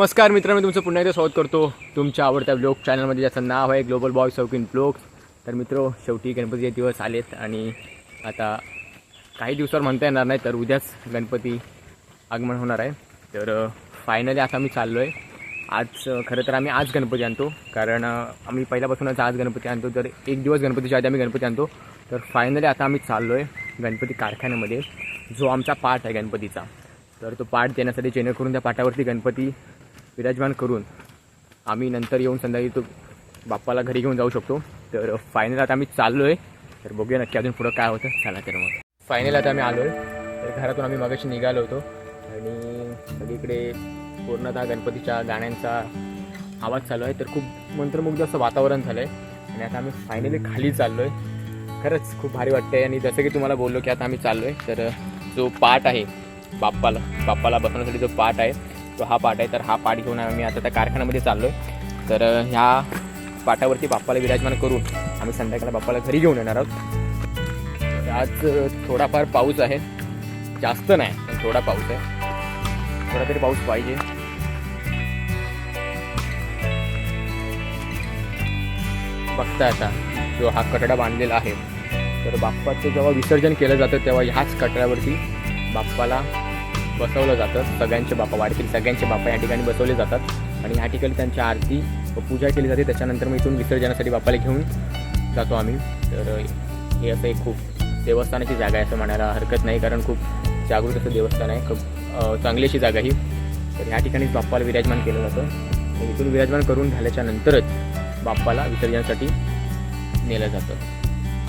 नमस्कार मित्रांनो मी तुमचं पुन्हा एकदा स्वागत करतो तुमच्या आवडत्या ब्लॉग चॅनलमध्ये ज्याचं नाव आहे ग्लोबल बॉय सौकिन ब्लॉग तर मित्र शेवटी गणपतीचे दिवस आलेत आणि आता काही दिवसावर म्हणता येणार नाही तर उद्याच गणपती आगमन होणार आहे. तर फायनली आता मी चाललो आहे आज खरं तर आम्ही आज गणपती आणतो कारण आम्ही पहिल्यापासूनच आज गणपती आणतो. तर एक दिवस गणपतीच्या आधी आम्ही गणपती आणतो. तर फायनली आता आम्ही चाललो आहे गणपती कारखान्यामध्ये जो आमचा पाठ आहे गणपतीचा. तर तो पाठ देण्यासाठी जेणेकरून त्या पाठावरती गणपती विराजमान करून आम्ही नंतर येऊन संध्याकाळी तो बाप्पाला घरी घेऊन जाऊ शकतो. तर फायनल आता आम्ही चाललो आहे तर बघूया नक्की अजून पुढं काय होतं. चला तर मग. फायनल आता आम्ही आलो आहे तर घरातून आम्ही मगाशी निघालो होतो. आणि सगळीकडे पूर्णतः गणपतीच्या गाण्यांचा आवाज चालू आहे. तर खूप मंत्रमुग्ध असं वातावरण झालं आहे आणि आता आम्ही फायनली खाली चाललो आहे खरंच खूप भारी वाटतंय. आणि जसं की तुम्हाला बोललो की आता आम्ही चाललो आहे तर जो पाट आहे बाप्पाला बाप्पाला बसवण्यासाठी जो पाट आहे तो हा पाठ आहे तर हा पाठ घेऊन आम्ही आता त्या कारखान्यामध्ये चाललो आहे तर ह्या पाठावरती बाप्पाला विराजमान करून आम्ही संध्याकाळी बाप्पाला घरी घेऊन येणार आहोत. आज थोडाफार पाऊस आहे. जास्त नाही पण थोडा पाऊस आहे. थोडा तरी पाऊस पाहिजे. बघता आता जो हा कटडा बांधलेला आहे. तर बाप्पाचं जेव्हा विसर्जन केलं जातं तेव्हा ह्याच कटड्यावरती बाप्पाला बसवलं जातं. सगळ्यांचे बाप्पा वाढतील. सगळ्यांचे बाप्पा या ठिकाणी बसवले जातात. आणि ह्या ठिकाणी त्यांची आरती व पूजा केली जाते. त्याच्यानंतर मग इथून विसर्जनासाठी बाप्पाला घेऊन जातो आम्ही. तर हे असं एक खूप देवस्थानाची जागा आहे असं म्हणायला हरकत नाही. कारण खूप जागृत असं देवस्थान आहे. खूप अं, चांगली अशी जागा ही. तर ह्या ठिकाणीच बाप्पाला विराजमान केलं जातं. इथून विराजमान करून झाल्याच्या नंतरच बाप्पाला विसर्जनासाठी नेलं जातं.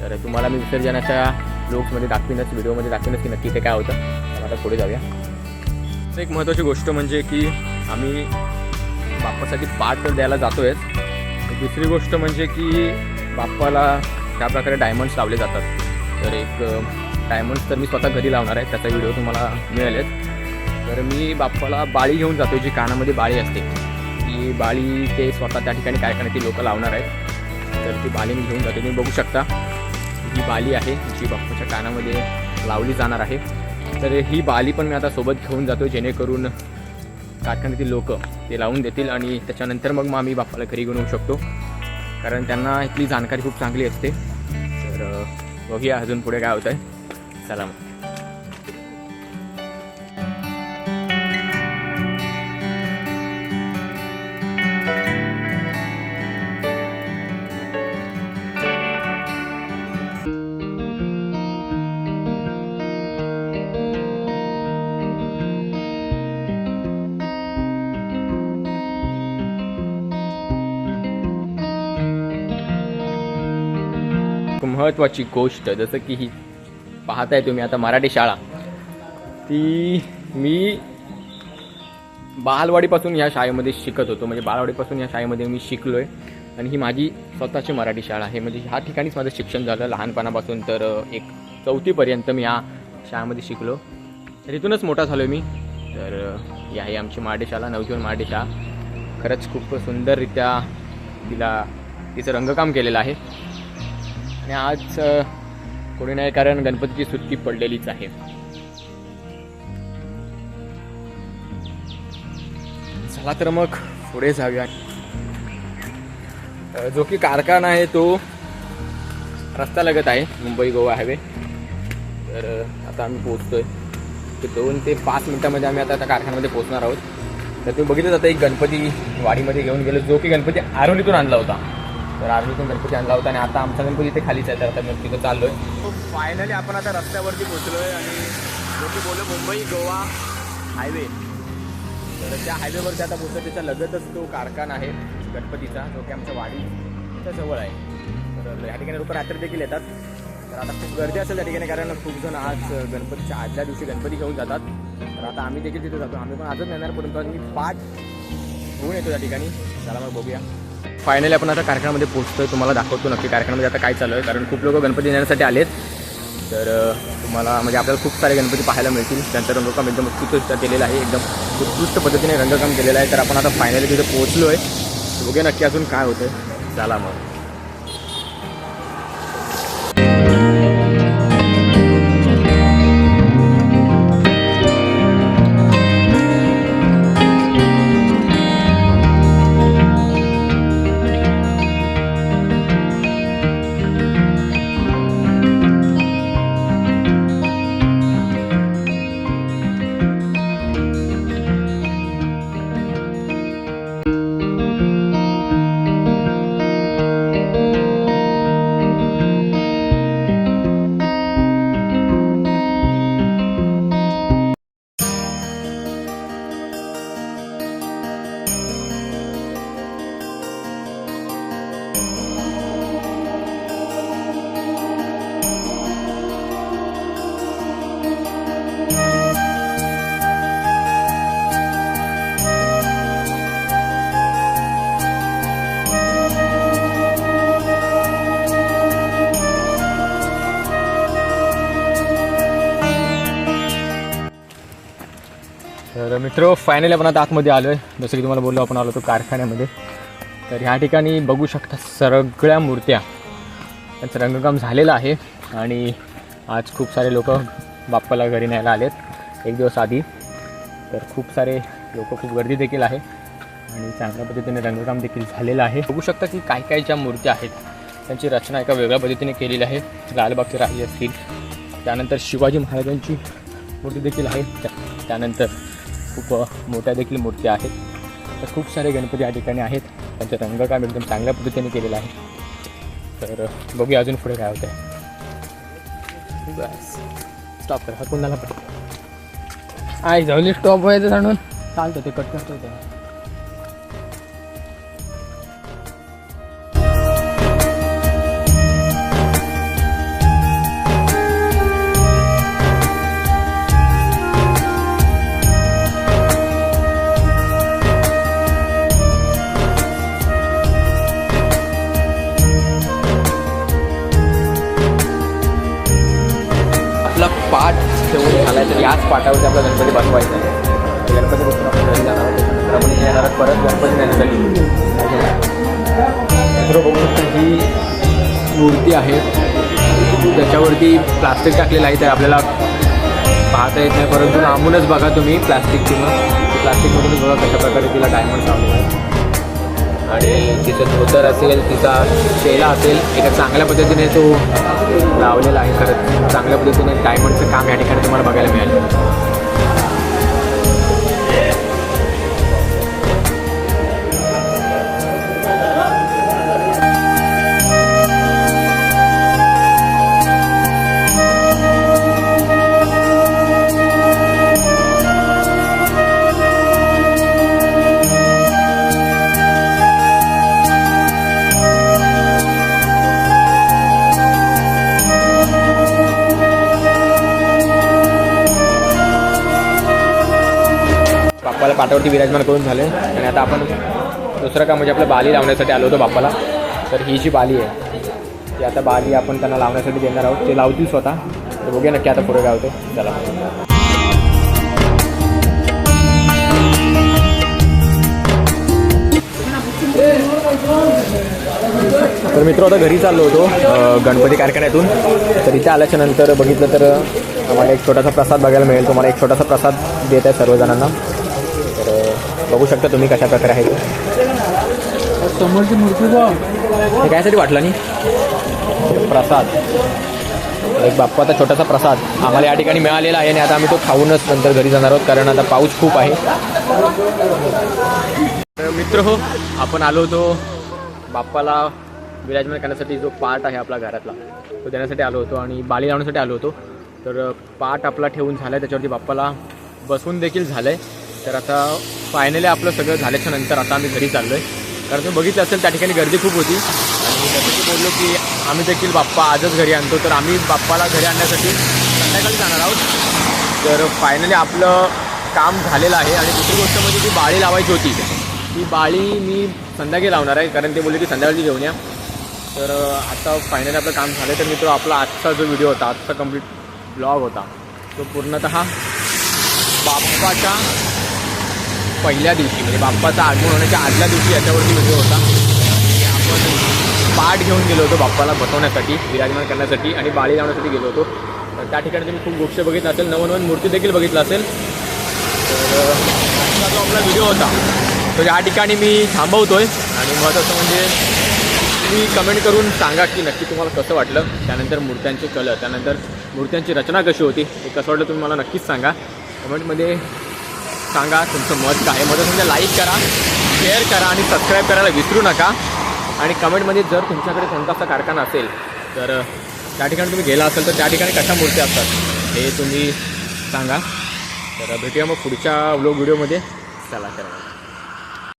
तर तुम्हाला मी विसर्जनाच्या ब्लॉग्समध्ये दाखवीनच व्हिडिओमध्ये दाखवीनच की नक्की ते काय होतं. आता पुढे जाऊया. तर एक महत्त्वाची गोष्ट म्हणजे की आम्ही बाप्पासाठी पाठ द्यायला जातो आहे दुसरी गोष्ट म्हणजे की बाप्पाला त्या प्रकारे डायमंड्स लावले जातात. तर एक डायमंड्स तर मी स्वतः घरी लावणार आहे त्याचा व्हिडिओ तुम्हाला मिळालेत तर मी बाप्पाला बाळी घेऊन जातो जी कानामध्ये बाळी असते. ती बाळी ते स्वतः त्या ठिकाणी काय कारण ती लोकं लावणार आहेत. तर ती बाळी मी घेऊन जातो तुम्ही बघू शकता. ही बाळी आहे जी बाप्पाच्या कानामध्ये लावली जाणार आहे. तर ही बाली पण मी आता सोबत घेऊन जातो जेणेकरून कारखान्यातील लोक ते लावून देतील आणि त्याच्यानंतर मग मग आम्ही बाप्पाला घरी घेऊन येऊ शकतो. कारण त्यांना इथली जाणकारी खूप चांगली असते. तर बघूया अजून पुढे काय होतं आहे चला मग. महत्त्वाची गोष्ट जसं की ही पाहताय तुम्ही आता मराठी शाळा. ती मी बालवाडीपासून या शाळेमध्ये शिकत होतो. म्हणजे बालवाडीपासून या शाळेमध्ये मी शिकलो आहे आणि ही माझी स्वतःची मराठी शाळा आहे. म्हणजे ह्या ठिकाणीच माझं शिक्षण झालं. लहानपणापासून तर एक चौथीपर्यंत मी या शाळेमध्ये शिकलो. तर इथूनच मोठा झालो आहे मी. तर ही आहे आमची मराठी शाळा नवजीवन मराठी शाळा. खरंच खूप सुंदररित्या तिला तिचं रंगकाम केलेलं आहे. आणि आज कोणी नाही कारण गणपतीची सुट्टी पडलेलीच आहे. चला तर मग पुढे जाऊया. जो की कारखाना आहे तो रस्ता लगत आहे मुंबई गोवा हायवे. तर आता आम्ही पोहोचतोय. तर दोन ते पाच मिनटामध्ये आम्ही आता त्या कारखान्यामध्ये पोहोचणार आहोत. तर तुम्ही बघितलं जातं एक गणपती वाडीमध्ये घेऊन गेलो जो की गणपती आरोलीतून आणला होता. तर आर्मीतून गणपती आणला होता आणि आता आमचा गणपती इथे खालीच आहे तर आता मी तिथं चाललो आहे हो, फायनली आपण आता रस्त्यावरती पोहोचलोय आणि जो बोललो मुंबई गोवा हायवे तर त्या हायवेवरती आता पोहोचलो त्याच्या लगतच तो कारखाना आहे गणपतीचा जो की आमच्या वाडीच्या जवळ आहे. तर या ठिकाणी लोक रात्री देखील येतात. तर आता खूप गर्दी असेल त्या ठिकाणी कारण खूप जण आज गणपतीच्या आदल्या दिवशी गणपती घेऊन जातात. तर आता आम्ही देखील तिथे जातो. आम्ही पण आजच येणार परंतु मी पाच घेऊन येतो त्या ठिकाणी. चला मग बघूया. फायनली आपण आता कारखान्यामध्ये पोहोचतोय. तुम्हाला दाखवतो नक्की कारखान्यामध्ये आता काय चालू आहे. कारण खूप लोक गणपती येण्यासाठी आलेत. तर तुम्हाला म्हणजे आपल्याला खूप सारे गणपती पाहायला मिळतील. त्यांचं रंगकाम एकदम उत्कृष्ट केलेलं आहे एकदम उत्कृष्ट पद्धतीने रंगकाम केलेलं आहे. तर आपण आता फायनली तिथे पोहोचलो आहे बघूया नक्की अजून काय होतं चला मग. मित्र फायनली आपण आता आतमध्ये आलो आहे जसं की तुम्हाला बोललो आपण आलो होतो कारखान्यामध्ये. तर ह्या ठिकाणी बघू शकता सगळ्या मूर्त्या. त्यांचं रंगकाम झालेलं आहे आणि आज खूप सारे लोक बाप्पाला घरी न्यायला आलेत. एक दिवस आधी. तर खूप सारे लोक खूप गर्दी देखील आहे आणि चांगल्या पद्धतीने रंगकाम देखील झालेलं आहे. बघू शकता की काय काय ज्या मूर्त्या आहेत त्यांची रचना एका वेगळ्या पद्धतीने केलेली आहे. लालबागचे राही असतील त्यानंतर शिवाजी महाराजांची मूर्ती देखील आहे. त्या- त्यानंतर खूप मोठ्या देखील मूर्त्या आहेत. तर खूप सारे गणपती या ठिकाणी आहेत. त्यांचं रंगकाम एकदम चांगल्या पद्धतीने केलेलं आहे. तर बघूया अजून पुढे काय होतं बस. स्टॉप करा. हा कुणाला पण. आहे जाऊली स्टॉप व्हायचं सांगून चालतं ते कट करतो पाठ ठेवून झाला तर याच पाठावरती आपला गणपती बनवायचा आहे. गणपती बसून आपण घरी जाणार तर आपण येणार परत गणपती नेण्यासाठी. मित्र बघू शकता ही मूर्ती आहे. त्याच्यावरती प्लास्टिक टाकलेलं आहे तर आपल्याला पाहता येत नाही परंतु लांबूनच बघा तुम्ही प्लास्टिकची मग. प्लास्टिकमधूनच बघा कशा प्रकारे तिला डायमंड लावलेला आहे. आणि तिचं धोतर असेल तिचा शेला असेल एका चांगल्या पद्धतीने तो लावलेला आहे. खरंच चांगल्या पद्धतीने डायमंडचं काम या ठिकाणी तुम्हाला बघायला मिळालं. बाप्पाला पाठावरती विराजमान करून झाले. आणि आता आपण दुसरं काम म्हणजे आपलं बाली लावण्यासाठी आलो होतो बाप्पाला. तर ही जी बाली आहे ती आता बाली आपण त्यांना लावण्यासाठी देणार आहोत. ते लावतील स्वतः. तर बघूया नक्की आता पुढे गावते चला. तर मित्र आता घरी चाललो होतो गणपती कारखान्यातून. तर इथे आल्याच्यानंतर बघितलं तर आम्हाला एक छोटासा प्रसाद बघायला मिळेल. तुम्हाला एक छोटासा प्रसाद देत आहे सर्वजणांना. बघू शकता तुम्ही कशा प्रकारे आहे. समोरची मूर्ती हे कायसाठी वाटलं नाही प्रसाद. एक बाप्पाचा छोटासा प्रसाद. आम्हाला या ठिकाणी मिळालेला आहे आणि आता आम्ही तो खाऊनच नंतर घरी जाणार आहोत कारण आता पाऊस खूप आहे. तर मित्र हो आपण आलो होतो बाप्पाला विराजमान करण्यासाठी जो पाट आहे आपला घरातला तो देण्यासाठी आलो होतो आणि बाली लावण्यासाठी आलो होतो. तर पाट आपला ठेवून झाला आहे त्याच्यावरती बाप्पाला बसवून देखील झालं आहे तर आता फायनली आपलं सगळं झाल्याच्यानंतर आता आम्ही घरी चाललो आहे कारण तुम्ही बघितलं असेल त्या ठिकाणी गर्दी खूप होती. आणि त्यासाठी बोललो की आम्ही देखील बाप्पा आजच घरी आणतो. तर आम्ही बाप्पाला घरी आणण्यासाठी संध्याकाळी जाणार आहोत. तर फायनली आपलं काम झालेलं आहे. आणि दुसरी गोष्ट म्हणजे ती बाळी लावायची होती ती बाळी मी संध्याकाळी लावणार आहे. कारण ते बोलले की संध्याकाळी घेऊन या. तर आता फायनली आपलं काम झालं तर मित्र आपला आजचा जो व्हिडिओ होता आजचा कंप्लीट ब्लॉग होता तो पूर्णतः बाप्पाच्या पहिल्या दिवशी म्हणजे बाप्पाचा आगमन होण्याच्या आदल्या दिवशी याच्यावरती व्हिडिओ होता. आपण पाठ घेऊन गेलो होतो बाप्पाला बसवण्यासाठी विराजमान करण्यासाठी आणि बाळी लावण्यासाठी गेलो होतो. तर त्या ठिकाणी तुम्ही खूप गोष्ट बघितलं असेल नवनवन मूर्ती देखील बघितलं असेल. तर जो आपला व्हिडिओ होता तो या ठिकाणी मी थांबवतो आहे आणि महत्त्वाचं म्हणजे तुम्ही कमेंट करून सांगा की नक्की तुम्हाला कसं वाटलं त्यानंतर मूर्त्यांचे कलर त्यानंतर मूर्त्यांची रचना कशी होती हे कसं वाटलं तुम्ही मला नक्कीच सांगा. कमेंटमध्ये सांगा तुमचं मत काय? मत मदत म्हणजे लाईक करा शेअर करा आणि सबस्क्राईब करायला विसरू नका. आणि कमेंटमध्ये जर तुमच्याकडे कोणता असा कारखाना असेल तर त्या ठिकाणी तुम्ही गेला असेल तर त्या ठिकाणी कशा मूर्ती असतात? हे तुम्ही सांगा. तर भेटूया मग पुढच्या व्लॉग व्हिडिओमध्ये चला करा